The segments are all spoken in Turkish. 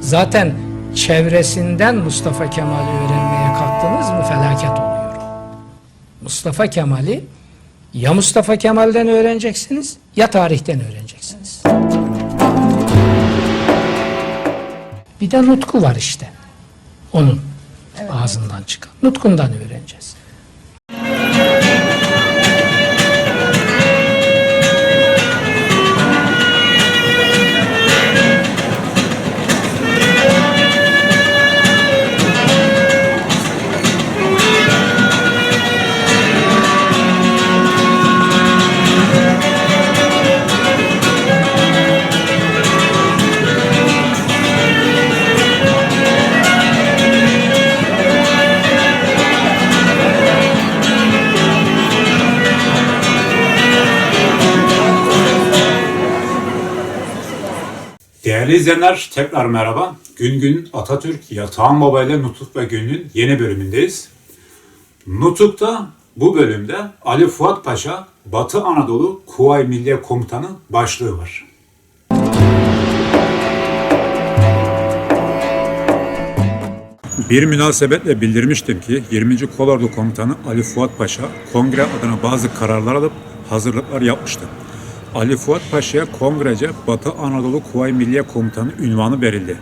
Zaten çevresinden Mustafa Kemal'i öğrenmeye kalktınız mı felaket oluyor. Mustafa Kemal'i ya Mustafa Kemal'den öğreneceksiniz ya tarihten öğreneceksiniz. Bir de nutku var işte. Onun ağzından çıkan. Nutkundan öğreneceğiz. Değerli izleyenler tekrar merhaba. Gün gün Atatürk Yatağan Baba ile Nutuk ve Gün'ün yeni bölümündeyiz. Nutuk'ta bu bölümde Ali Fuat Paşa Batı Anadolu Kuvayi Milliye Komutanı başlığı var. Bir münasebetle bildirmiştim ki 20. Kolordu Komutanı Ali Fuat Paşa kongre adına bazı kararlar alıp hazırlıklar yapmıştı. Ali Fuat Paşa'ya kongrece Batı Anadolu Kuvayi Milliye Komutanı ünvanı verildi.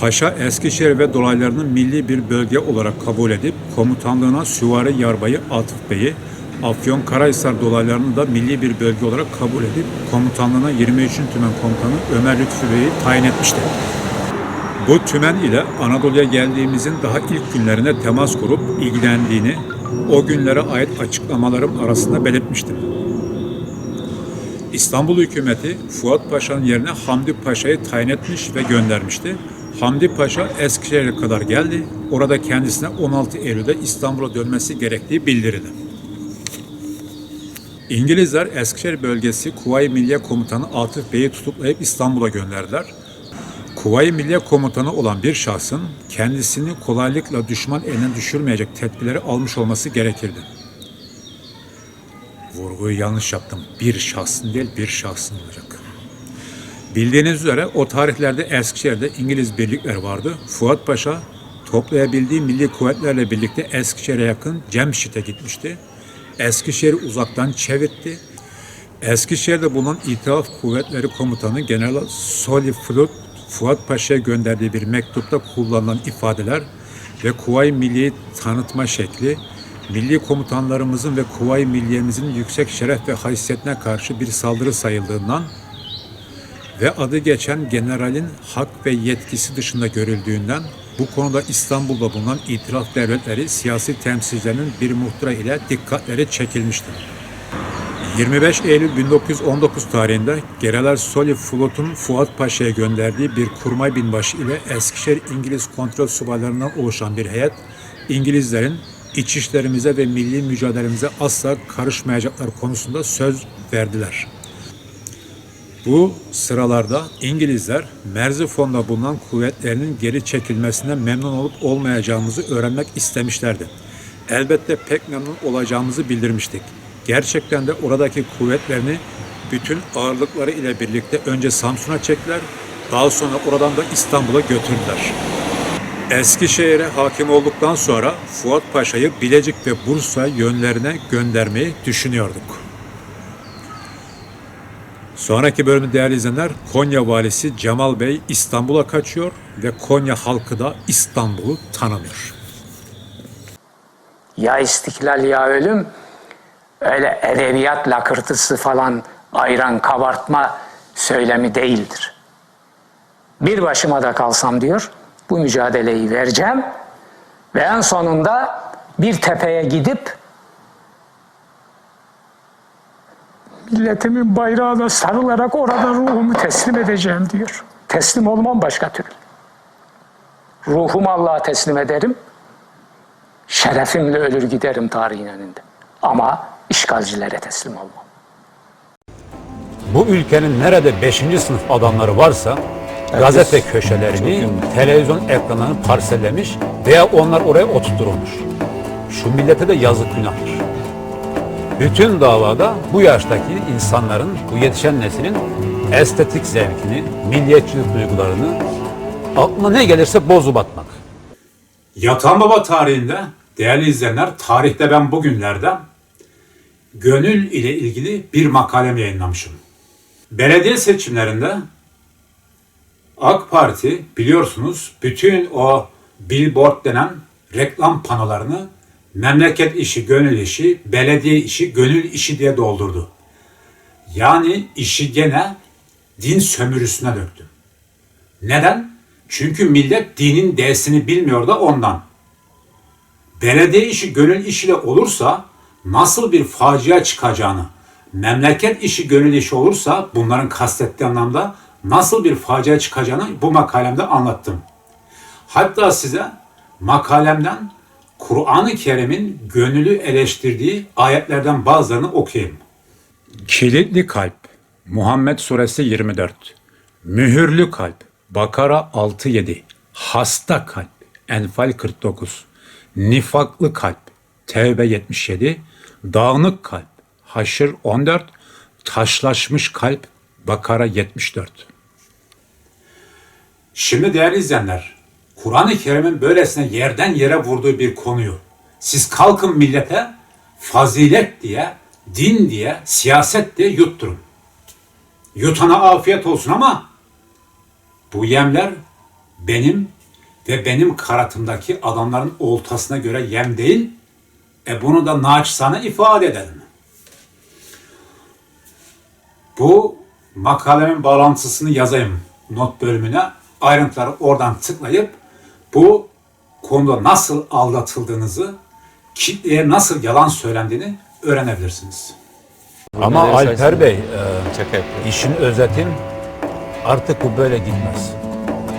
Paşa Eskişehir ve dolaylarını milli bir bölge olarak kabul edip komutanlığına Süvari Yarbayı Atıf Bey'i, Afyon Karahisar dolaylarını da milli bir bölge olarak kabul edip komutanlığına 23. Tümen Komutanı Ömer Lütfü Bey'i tayin etmişti. Bu tümen ile Anadolu'ya geldiğimizin daha ilk günlerine temas kurup ilgilendiğini o günlere ait açıklamalarım arasında belirtmiştim. İstanbul hükümeti Fuat Paşa'nın yerine Hamdi Paşa'yı tayin etmiş ve göndermişti. Hamdi Paşa Eskişehir'e kadar geldi. Orada kendisine 16 Eylül'de İstanbul'a dönmesi gerektiği bildirildi. İngilizler Eskişehir bölgesi Kuvayi Milliye Komutanı Atıf Bey'i tutuklayıp İstanbul'a gönderdiler. Kuvayi Milliye Komutanı olan bir şahsın kendisini kolaylıkla düşman eline düşürmeyecek tedbirleri almış olması gerekirdi. Vurguyu yanlış yaptım. Bir şahsın değil bir şahsın olacak. Bildiğiniz üzere o tarihlerde Eskişehir'de İngiliz birlikler vardı. Fuat Paşa toplayabildiği milli kuvvetlerle birlikte Eskişehir'e yakın Cemşit'e gitmişti. Eskişehir'i uzaktan çevirtti. Eskişehir'de bulunan İtilaf Kuvvetleri Komutanı General Soli Flut Fuat Paşa'ya gönderdiği bir mektupta kullanılan ifadeler ve Kuvayi Milliye'yi tanıtma şekli milli komutanlarımızın ve Kuvayi Milliye'mizin yüksek şeref ve haysiyetine karşı bir saldırı sayıldığından ve adı geçen generalin hak ve yetkisi dışında görüldüğünden bu konuda İstanbul'da bulunan itiraf devletleri siyasi temsilcilerinin bir muhtıra ile dikkatleri çekilmiştir. 25 Eylül 1919 tarihinde General Soli Flot'un Fuat Paşa'ya gönderdiği bir kurmay binbaşı ile Eskişehir İngiliz kontrol subaylarından oluşan bir heyet İngilizlerin iç işlerimize ve milli mücadelemize asla karışmayacaklar konusunda söz verdiler. Bu sıralarda İngilizler Merzifon'da bulunan kuvvetlerinin geri çekilmesinden memnun olup olmayacağımızı öğrenmek istemişlerdi. Elbette pek memnun olacağımızı bildirmiştik. Gerçekten de oradaki kuvvetlerini bütün ağırlıkları ile birlikte önce Samsun'a çektiler, daha sonra oradan da İstanbul'a götürdüler. Eskişehir'e hakim olduktan sonra Fuat Paşa'yı Bilecik ve Bursa yönlerine göndermeyi düşünüyorduk. Sonraki bölümü değerli izleyenler Konya valisi Cemal Bey İstanbul'a kaçıyor ve Konya halkı da İstanbul'u tanımıyor. ya istiklal ya ölüm öyle edebiyat lakırtısı falan ayran kabartma söylemi değildir. Bir başıma da kalsam diyor bu mücadeleyi vereceğim ve en sonunda bir tepeye gidip milletimin bayrağına sarılarak orada ruhumu teslim edeceğim diyor. Teslim olmam başka türlü. Ruhumu Allah'a teslim ederim. Şerefimle ölür giderim tarihin önünde. Ama işgalcilere teslim olmam. Bu ülkenin nerede 5. sınıf adamları varsa gazete köşelerini, televizyon ekranlarını parsellemiş veya onlar oraya oturtturulmuş. Şu millete de yazık günahtır. Bütün davada bu yaştaki insanların, bu yetişen neslin estetik zevkini, milliyetçilik duygularını Aklına ne gelirse bozup atmak. Yatan Baba tarihinde değerli izleyenler tarihte ben bugünlerde gönül ile ilgili bir makalem yayınlamışım. Belediye seçimlerinde AK Parti biliyorsunuz bütün o billboard denen reklam panolarını memleket işi, gönül işi, belediye işi, gönül işi diye doldurdu. Yani işi gene din sömürüsüne döktü. Neden? Çünkü millet dinin D'sini bilmiyor da ondan. Belediye işi gönül işiyle olursa nasıl bir facia çıkacağını, memleket işi gönül işi olursa bunların kastettiği anlamda nasıl bir facia çıkacağını bu makalemde anlattım. Hatta size makalemden Kur'an-ı Kerim'in gönülü eleştirdiği ayetlerden bazılarını okuyayım. Kilitli kalp Muhammed suresi 24. Mühürlü kalp Bakara 6-7. Hasta kalp Enfal 49. Nifaklı kalp Tevbe 77. Dağınık kalp Haşr 14. Taşlaşmış kalp Bakara 74. Şimdi değerli izleyenler, Kur'an-ı Kerim'in böylesine yerden yere vurduğu bir konuyu siz kalkın millete fazilet diye, din diye, siyaset diye yutturun. Yutana afiyet olsun ama bu yemler benim ve benim karatımdaki adamların oltasına göre yem değil. E bunu da naçizane ifade edelim. Bu makalemin bağlantısını yazayım not bölümüne. Ayrıntıları oradan tıklayıp bu konuda nasıl aldatıldığınızı, kitleye nasıl yalan söylendiğini öğrenebilirsiniz. Ama Alper Bey, e, işin özetin artık bu böyle gitmez.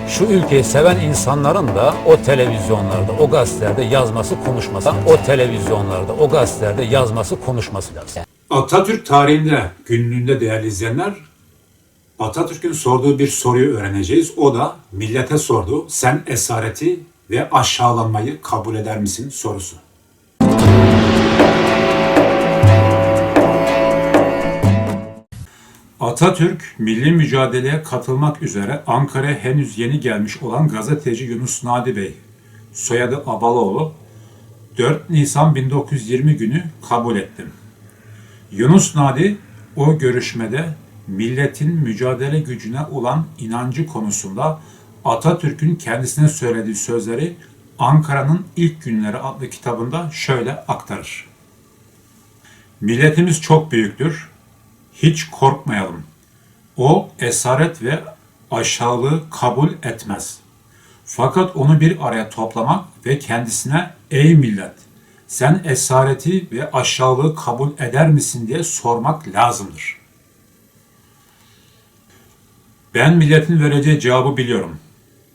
Şu ülkeyi seven insanların da o televizyonlarda, o gazetelerde yazması, konuşması, o televizyonlarda, o gazetelerde yazması, konuşması lazım. Atatürk tarihinde günlüğünde değerli izleyenler Atatürk'ün sorduğu bir soruyu öğreneceğiz. O da millete sordu. Sen esareti ve aşağılanmayı kabul eder misin sorusu. Atatürk milli mücadeleye katılmak üzere Ankara'ya henüz yeni gelmiş olan gazeteci Yunus Nadi Bey, soyadı Abaloğlu, 4 Nisan 1920 günü kabul ettim. Yunus Nadi o görüşmede milletin mücadele gücüne olan inancı konusunda Atatürk'ün kendisine söylediği sözleri Ankara'nın İlk Günleri adlı kitabında şöyle aktarır. Milletimiz çok büyüktür. Hiç korkmayalım. O esaret ve aşağılığı kabul etmez. Fakat onu bir araya toplamak ve kendisine ey millet sen esareti ve aşağılığı kabul eder misin diye sormak lazımdır. Ben milletin vereceği cevabı biliyorum.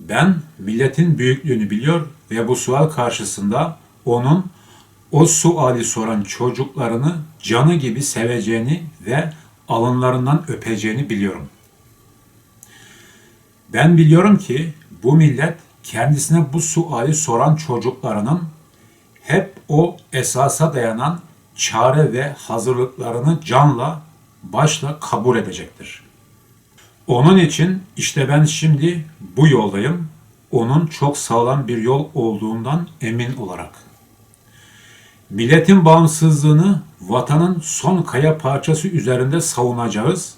Ben milletin büyüklüğünü biliyor ve bu sual karşısında onun o suali soran çocuklarını canı gibi seveceğini ve alınlarından öpeceğini biliyorum. Ben biliyorum ki bu millet kendisine bu suali soran çocuklarının hep o esasa dayanan çare ve hazırlıklarını canla, başla kabul edecektir. Onun için işte ben şimdi bu yoldayım. Onun çok sağlam bir yol olduğundan emin olarak. Milletin bağımsızlığını vatanın son kaya parçası üzerinde savunacağız,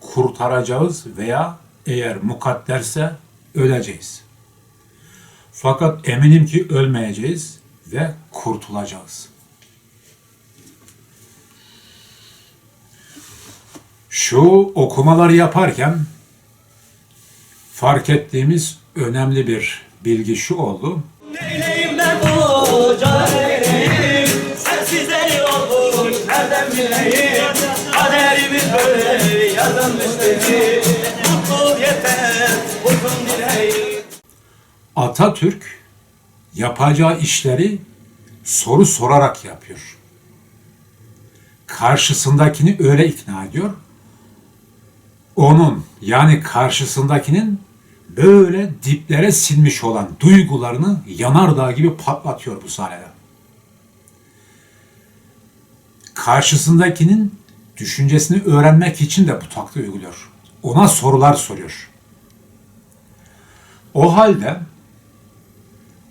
kurtaracağız veya eğer mukadderse öleceğiz. Fakat eminim ki ölmeyeceğiz ve kurtulacağız. Şu okumaları yaparken fark ettiğimiz önemli bir bilgi şu oldu. Neyleyim ben bu caneyleyim Sensizleri olmuş nereden bileyim Kaderimiz böyle yazılmış değil Mutlu yeter uzun dileğim Atatürk yapacağı işleri soru sorarak yapıyor. Karşısındakini öyle ikna ediyor. Onun yani karşısındakinin böyle diplere sinmiş olan duygularını yanardağ gibi patlatıyor bu sahnede. Karşısındakinin düşüncesini öğrenmek için de bu taktiği uyguluyor. Ona sorular soruyor. O halde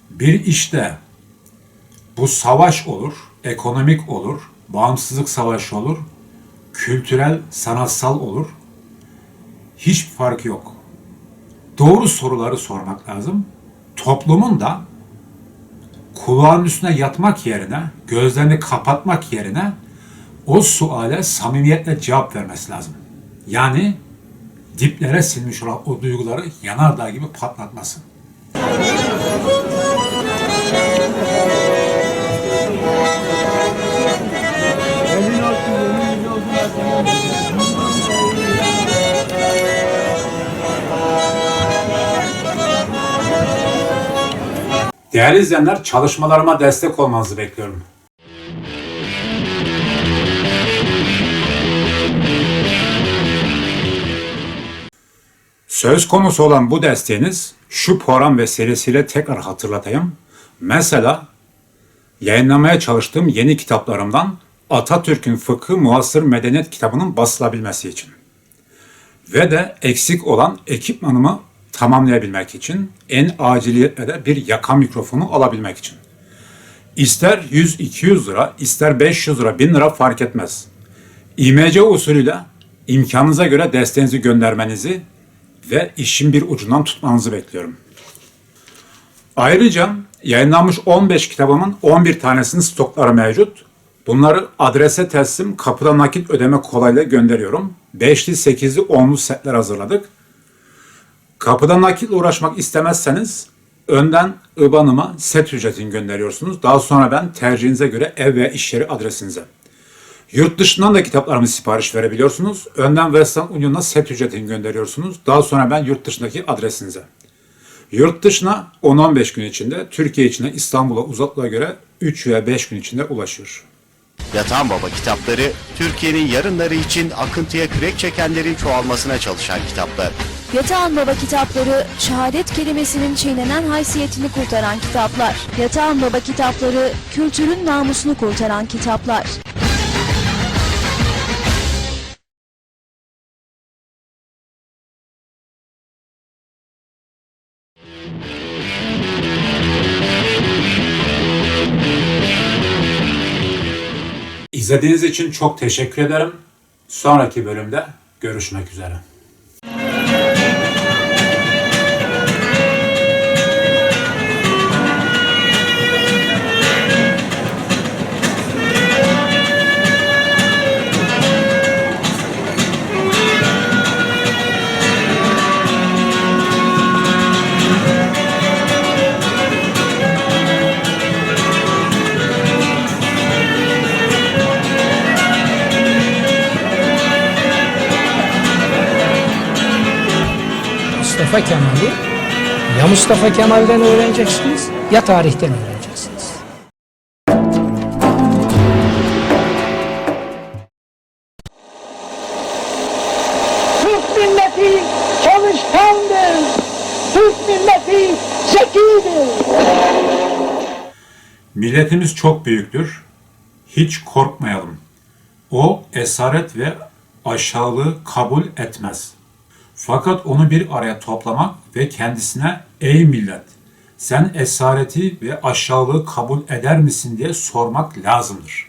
bir işte bu savaş olur, ekonomik olur, bağımsızlık savaşı olur, kültürel, sanatsal olur. Hiç fark yok. Doğru soruları sormak lazım. Toplumun da kulağın üstüne yatmak yerine, gözlerini kapatmak yerine o suale samimiyetle cevap vermesi lazım. Yani diplere silmiş olan o duyguları yanardağ gibi patlatmasın. Değerli izleyenler, çalışmalarıma destek olmanızı bekliyorum. Söz konusu olan bu desteğiniz şu program vesilesiyle tekrar hatırlatayım. Mesela yayınlamaya çalıştığım yeni kitaplarımdan Atatürk'ün Fıkhı Muasır Medeniyet kitabının basılabilmesi için ve de eksik olan ekipmanımı tamamlayabilmek için en de bir yaka mikrofonu alabilmek için. İster 100-200 lira, ister 500 lira, 1000 lira fark etmez. İMC usulüyle imkanınıza göre desteğinizi göndermenizi ve işin bir ucundan tutmanızı bekliyorum. Ayrıca yayınlanmış 15 kitabımın 11 tanesinin stokları mevcut. Bunları adrese teslim kapıda nakit ödeme kolaylığı gönderiyorum. 5'li, 8'li, 10'lu setler hazırladık. Kapıda nakitle uğraşmak istemezseniz önden IBAN'ıma set ücretini gönderiyorsunuz. Daha sonra ben tercihinize göre ev veya iş yeri adresinize. Yurt dışından da kitaplarımı sipariş verebiliyorsunuz. Önden Western Union'a set ücretini gönderiyorsunuz. Daha sonra ben yurt dışındaki adresinize. Yurt dışına 10-15 gün içinde, Türkiye içine İstanbul'a uzaklığa göre 3 veya 5 gün içinde ulaşıyor. Yatan Baba kitapları, Türkiye'nin yarınları için akıntıya kürek çekenlerin çoğalmasına çalışan kitaplar. Yatağan Baba kitapları, şehadet kelimesinin çiğnenen haysiyetini kurtaran kitaplar. Yatağan Baba kitapları, kültürün namusunu kurtaran kitaplar. İzlediğiniz için çok teşekkür ederim. Sonraki bölümde görüşmek üzere. Mustafa Kemal'i ya Mustafa Kemal'den öğreneceksiniz ya tarihten öğreneceksiniz. Türk milleti çalışkandır. Türk milleti zekidir. Milletimiz çok büyüktür. Hiç korkmayalım. O esaret ve aşağılığı kabul etmez. Fakat onu bir araya toplamak ve kendisine ey millet sen esareti ve aşağılığı kabul eder misin diye sormak lazımdır.